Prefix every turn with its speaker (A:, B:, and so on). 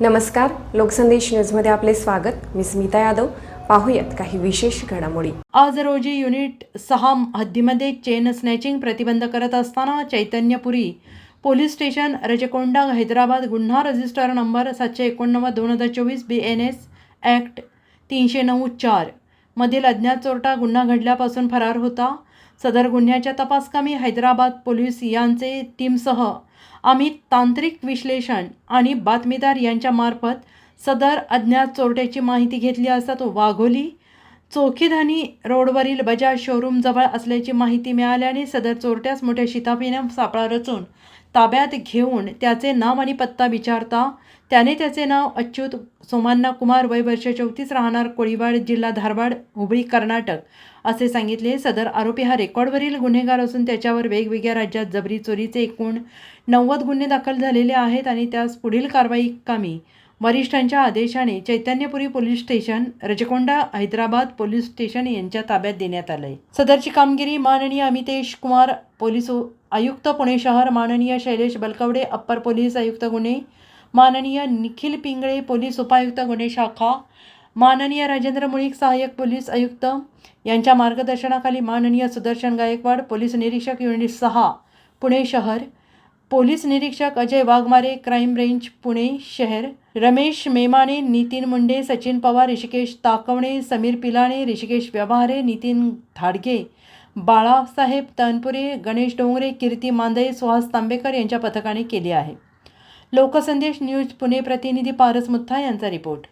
A: नमस्कार लोकसंदेश न्यूजमध्ये आपले स्वागत. मी स्मिता यादव. पाहूयात काही विशेष घडामोडी.
B: आज रोजी युनिट सहा हद्दीमध्ये चेन स्नॅचिंग प्रतिबंध करत असताना चैतन्यपुरी पोलीस स्टेशन रजकोंडा हैदराबाद गुन्हा रजिस्टर नंबर सातशे एकोणनव्वद दोन हजार चोवीस बी एन एस ॲक्ट तीनशे नऊ चार. मधील अज्ञात चोरटा गुन्हा घडल्यापासून फरार होता. सदर गुन्ह्याच्या तपासकामी हैदराबाद पोलीस यांचे टीमसह आम्ही तांत्रिक विश्लेषण आणि बातमीदार यांच्यामार्फत सदर अज्ञात चोरट्याची माहिती घेतली असता तो वाघोली चोखीधानी रोडवरील बजाज शोरूमजवळ असल्याची माहिती मिळाल्याने सदर चोरट्यास मोठ्या शिताफीनं सापळा रचून ताब्यात घेऊन त्याचे नाव आणि पत्ता विचारता त्याने त्याचे नाव अच्युत सोमान्ना कुमार वय वर्ष चौतीस राहणार कोळीवाड जिल्हा धारवाड हुबळी कर्नाटक असे सांगितले. सदर आरोपी हा रेकॉर्डवरील गुन्हेगार असून त्याच्यावर वेगवेगळ्या राज्यात जबरी चोरीचे एकूण नव्वद गुन्हे दाखल झालेले आहेत आणि त्यास पुढील कारवाई कामी वरिष्ठांच्या आदेशाने Chaitanyapuri police station Rachakonda Hyderabad police station यांच्या ताब्यात देण्यात आलंय. सदरची कामगिरी माननीय अमितेश कुमार पोलीस उ- आयुक्त पुणे शहर माननीय शैलेश बलकवडे अप्पर पोलीस आयुक्त गुन्हे माननीय निखिल पिंगळे पोलीस उपायुक्त गुन्हे शाखा माननीय राजेंद्र मुळीक सहाय्यक पोलीस आयुक्त यांच्या मार्गदर्शनाखाली माननीय सुदर्शन गायकवाड पोलीस निरीक्षक युनिट सहा पुणे शहर पोलीस निरीक्षक अजय वाघमारे क्राईम रेंज पुणे शहर रमेश मेमाने नितीन मुंडे सचिन पवार ऋषिकेश ताकवणे समीर पिलाणे ऋषिकेश व्यवहारे नितीन धाडगे बाळासाहेब तनपुरे गणेश डोंगरे कीर्ती मांदळे सुहास तांबेकर यांच्या पथकाने केली आहे. लोकसंदेश न्यूज पुणे प्रतिनिधी पारस मुथ्था यांचा रिपोर्ट.